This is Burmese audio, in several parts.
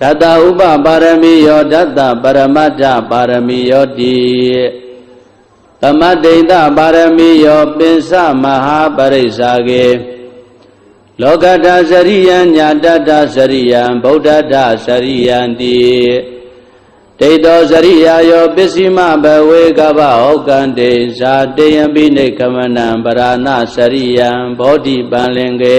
ဓတ္တဥပပါရမီယောဓတ္တပရမတ္ထပါရမီယောတိသမတ္တိတပါရမီယောပင်စမဟာပရိစ္ဆာကေလောကတစရိယံညာတတစရိယံဗုဒ္ဓတစရိယံတိဒိဋ္ဌောစရိယာယောပစ္စည်းမဘဝေကဗဟောကံတေဇာတေယံပိနေကမနံပရာဏစရိယံဘောဓိပံလင်ကေ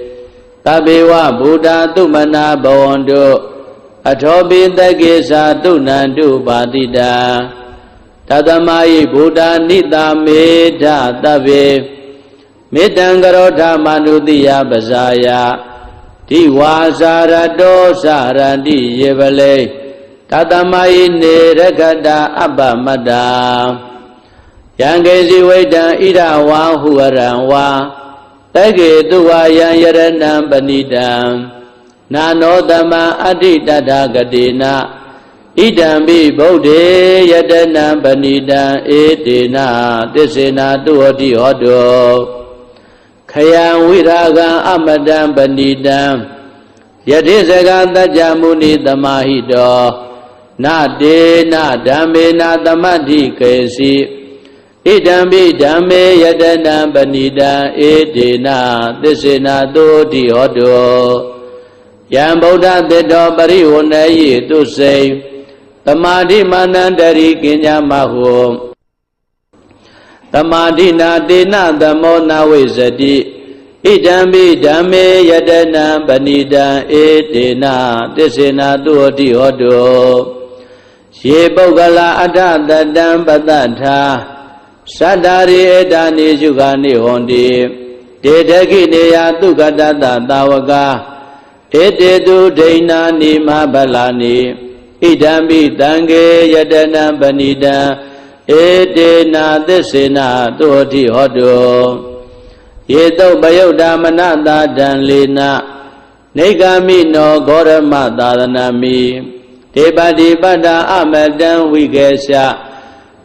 တဘေဝဗုဒ္ဓသုမနာဘဝန္တုအထောပိတကေသာတုဏန္တုပါတိတာတသမယိဗုဒ္ဓနိတာမေဓတဗေမေတ္တံကရောဓမနုတိယပဇာယဒီဝါစာရတောစရတိယေပလေတသမယိနေရခတာအပ္ပမတ္တာယံကေစီဝိတံဣဒဝါဟုရံဝါ တကေတုဝါယံယရဏံပဏိတံနာနောတမံအဋ္ဌိတတဂတိနာဣဒံပိဗုဒ္ဓေယတနံပဏိတံဧတေနာသစ္စေနာတုဟောတိဟောတောခယံဝိရာဂံအမတံပဏိတံယတိစကတัจ jা မုနိသမာဟိတောနတေနဓမ္မေနသမတ္ထိကေစီ ဣဒံပိဓမ္မေယတနံပဏိတံဧတေနသစ္စေနာသုတိဟောတောယံဗုဒ္ဓသတ္တောပရိဝဏယေတုစိံသမာဓိမာနန္တရိကဉ္ဇမဟုသမာဓိနာတေနသမောနာဝိဇတိဣဒံပိဓမ္မေယတနံပဏိတံဧတေနသစ္စေနာသုဟတိဟောတုယေပုဂ္ဂလာအထတတံပတ္တထာ သတ္တာရိဧတာနိယုဂာနိဟွန်တိတေတခိနေယသုကတတသာဝကဧတေတုဒိဏာနိမဗလာနိဣဒံပိတံကေယတနံပဏိတံဧတေနာသစ္စေနာသုဟတိဟောတုယေတုပယုတ်ဓမ္မနတာတံလေနနေဂာမိနောဂောရမသာသနာမိဒေပတိပတ္တာအမတံဝိကေရှ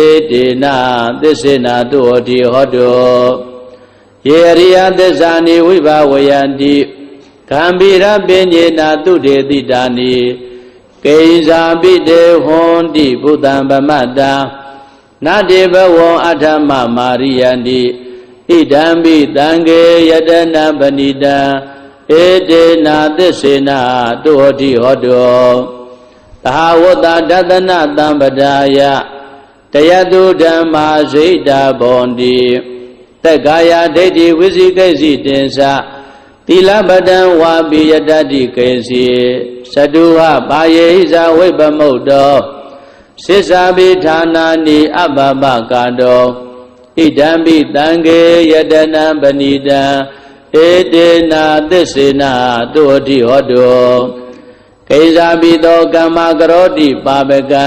ဧတေနသစ္စေနာတုဟောတိဟောတောယေရိယသစ္စာနိဝိဘာဝယန္တိကံဗိရပင်ညေနာတုတေတိတာနိကိဉ္စာပိတေဟွန်တိဘုဒ္ဓံဗမတ္တာနတေဘဝံအထမမာရိယန္တိဣဒံပိတံကေယတနာပဏိတံဧတေနာသစ္စေနာတုဟောတိဟောတောသဟဝတ္တဒသနတံပဒါယ တယတုဓမ္မာစိတ်တာဘောန္တိတက္ကာယဒိဋ္ဌိဝိသိကိစီတင်္စသီလပဒံဝါပိယတတိကေစီသတုဟပါယေဟိဇဝိပမုတ်တောစိစ္ဆာပိဌာနာနိအဘဘကာတောဣဒံပိတံခေယတနံပဏိတံဧတေနာသစ္စေနာတုအတိဟောတောကိဇာပိတောကမ္မကရောတိပါပကံ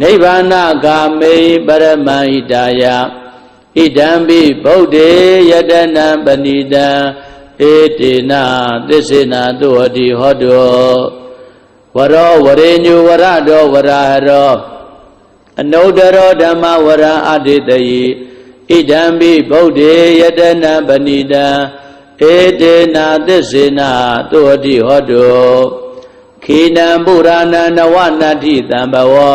နိဗ္ဗာနဂာမေပရမဟိတာယဣဒံပိဗုဒ္ဓေယတနံပဏိတံဧတေနာသစ္စေနာသုအတိဟောတောဝရောဝရေညုဝရတောဝရဟရောအနုတ္တရောဓမ္မဝရံအတေတယိဣဒံပိဗုဒ္ဓေယတနံပဏိတံဧတေနာသစ္စေနာသုအတိဟောတောခေနံပုရာဏနဝနတ္ထိတံဘဝံ